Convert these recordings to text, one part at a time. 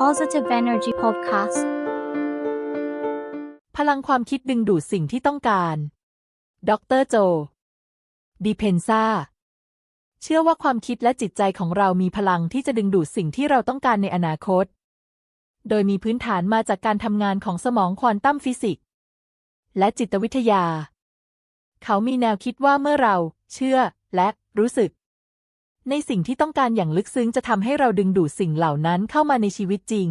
Positive Energy Podcast พลังความคิดดึงดูดสิ่งที่ต้องการ ดรโจดีเพนซาเชื่อว่าความคิดและจิตใจของเรามีพลังที่จะดึงดูดสิ่งที่เราต้องการในอนาคต โดยมีพื้นฐานมาจากการทำงานของสมองควอนตัมฟิสิกส์และจิตวิทยา เขามีแนวคิดว่าเมื่อเรา เชื่อ และรู้สึก ในสิ่งที่ต้องการอย่างลึกซึ้งจะทำให้เราดึงดูดสิ่งเหล่านั้นเข้ามาในชีวิตจริง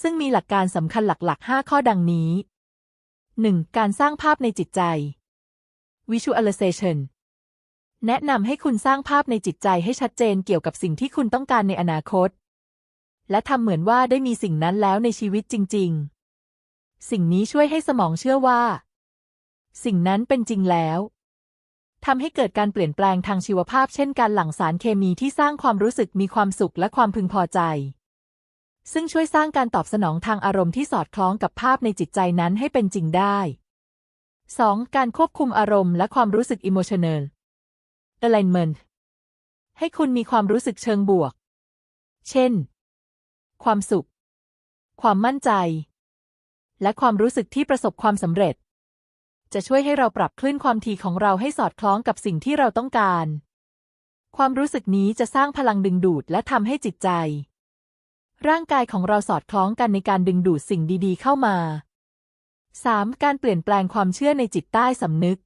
ซึ่งมีหลักการสำคัญหลักๆ 5 ข้อดังนี้ 1. การสร้างภาพในจิตใจ Visualization แนะนำให้คุณสร้างภาพในจิตใจให้ชัดเจนเกี่ยวกับสิ่งที่คุณต้องการในอนาคต และทำเหมือนว่าได้มีสิ่งนั้นแล้วในชีวิตจริง ๆ สิ่งนี้ช่วยให้สมองเชื่อว่า สิ่งนั้นเป็นจริงแล้ว ทำให้เกิดการเปลี่ยนแปลงทางชีวภาพ เช่นการหลั่งสารเคมีที่สร้างความรู้สึกมีความสุขและความพึงพอใจ ซึ่งช่วยสร้างการตอบสนองทางอารมณ์ที่สอดคล้องกับภาพในจิตใจนั้นให้เป็นจริงได้ 2. การควบคุมอารมณ์และความรู้สึก emotional alignment ให้คุณมีความรู้สึกเชิงบวก เช่น ความสุข ความมั่นใจ และความรู้สึกที่ประสบความสำเร็จ จะช่วยให้เราปรับคลื่นความถี่ของเราให้สอดคล้องกับสิ่งที่เราต้องการ ความรู้สึกนี้จะสร้างพลังดึงดูดและทำให้จิตใจ ร่างกายของเราสอดคล้องกันในการดึงดูดสิ่งดีๆ เข้ามา 3. การเปลี่ยนแปลงความเชื่อในจิตใต้สำนึก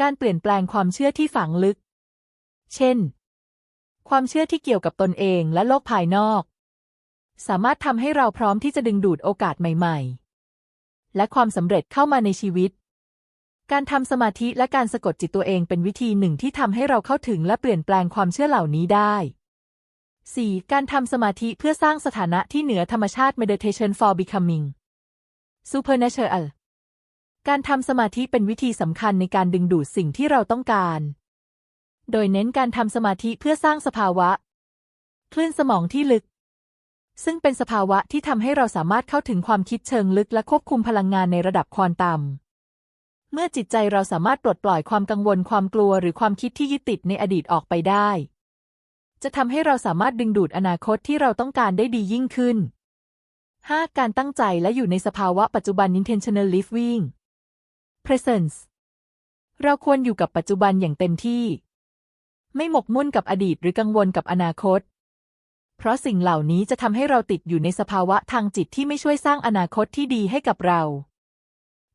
การเปลี่ยนแปลงความเชื่อที่ฝังลึก เช่น ความเชื่อที่เกี่ยวกับตนเองและโลกภายนอก สามารถทำให้เราพร้อมที่จะดึงดูดโอกาสใหม่ ๆ และความสำเร็จเข้ามาในชีวิต การทำสมาธิและการสะกดจิตตัวเองเป็นวิธีหนึ่งที่ทำให้เราเข้าถึงและเปลี่ยนแปลงความเชื่อเหล่านี้ได้ 4. การทำสมาธิเพื่อสร้างสถานะที่เหนือธรรมชาติ meditation for becoming supernatural การทำสมาธิเป็นวิธีสำคัญในการดึงดูดสิ่งที่เราต้องการ โดยเน้นการทำสมาธิเพื่อสร้างสภาวะ คลื่นสมองที่ลึก ซึ่งเป็นสภาวะที่ทำให้เราสามารถเข้าถึงความคิดเชิงลึกและควบคุมพลังงานในระดับควอนตัม เมื่อจิตใจเราสามารถปลดปล่อยความกังวลความกลัวหรือความคิดที่ยึดติดในอดีตออกไปได้ จะทำให้เราสามารถดึงดูดอนาคตที่เราต้องการได้ดียิ่งขึ้น 5. การตั้งใจและอยู่ในสภาวะปัจจุบัน intentional living presence เราควรอยู่กับปัจจุบันอย่างเต็มที่ ไม่หมกมุ่นกับอดีตหรือกังวลกับอนาคต เพราะสิ่งเหล่านี้จะทำให้เราติดอยู่ในสภาวะทางจิตที่ไม่ช่วยสร้างอนาคตที่ดีให้กับเรา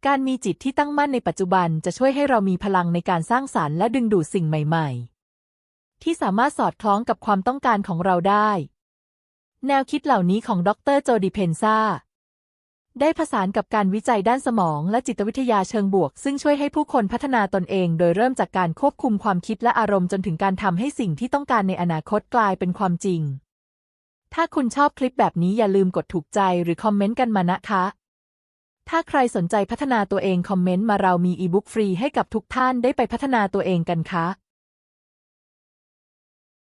การมีจิตที่ตั้งมั่นในปัจจุบันจะช่วยให้เรามีพลังในการสร้างสารรค์และดึงดูดสิ่งใหม่ๆ ที่สามารถสอดคล้องกับความต้องการของเราได้ แนวคิดเหล่านี้ของดรโจดิเพนซาได้ผสานกับการวิจัยด้านสมองและจิตวิทยาเชิงบวก ซึ่งช่วยให้ผู้คนพัฒนาตนเอง โดยเริ่มจากการควบคุมความคิดและอารมณ์จนถึงการทำให้สิ่งที่ต้องการในอนาคตกลายเป็นความจริง ถ้าคุณชอบคลิปแบบนี้อย่าลืมกดถูกใจหรือคอมเมนต์กันมานะคะ ถ้าใครสนใจพัฒนาตัวเองคอมเมนต์มาเรามีอีบุ๊กฟรีให้กับทุกท่านได้ไปพัฒนาตัวเองกันค่ะ